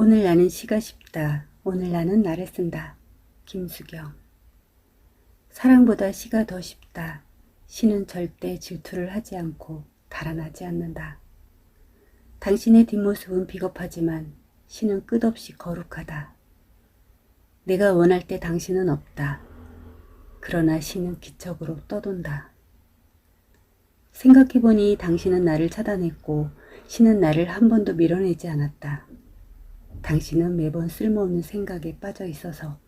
오늘 나는 시가 쉽다. 오늘 나는 나를 쓴다. 김수경. 사랑보다 시가 더 쉽다. 시는 절대 질투를 하지 않고 달아나지 않는다. 당신의 뒷모습은 비겁하지만 시는 끝없이 거룩하다. 내가 원할 때 당신은 없다. 그러나 시는 기척으로 떠돈다. 생각해보니 당신은 나를 차단했고 시는 나를 한 번도 밀어내지 않았다. 당신은 매번 쓸모없는 생각에 빠져 있어서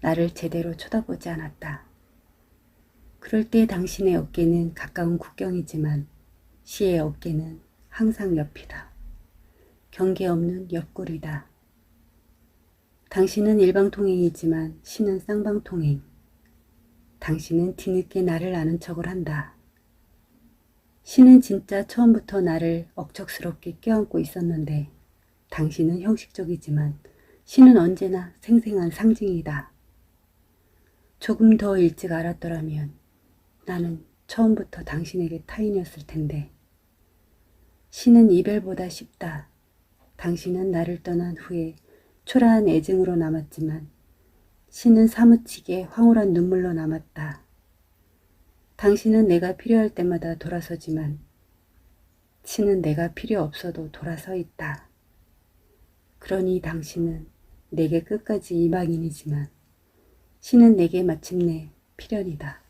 나를 제대로 쳐다보지 않았다. 그럴 때 당신의 어깨는 가까운 국경이지만 시의 어깨는 항상 옆이다. 경계 없는 옆구리다. 당신은 일방통행이지만 시는 쌍방통행. 당신은 뒤늦게 나를 아는 척을 한다. 시는 진짜 처음부터 나를 억척스럽게 껴안고 있었는데 당신은 형식적이지만 시는 언제나 생생한 상징이다. 조금 더 일찍 알았더라면 나는 처음부터 당신에게 타인이었을 텐데 시는 이별보다 쉽다. 당신은 나를 떠난 후에 초라한 애증으로 남았지만 시는 사무치게 황홀한 눈물로 남았다. 당신은 내가 필요할 때마다 돌아서지만 시는 내가 필요 없어도 돌아서 있다. 그러니 당신은 내게 끝까지 이방인이지만 시는 내게 마침내 필연이다.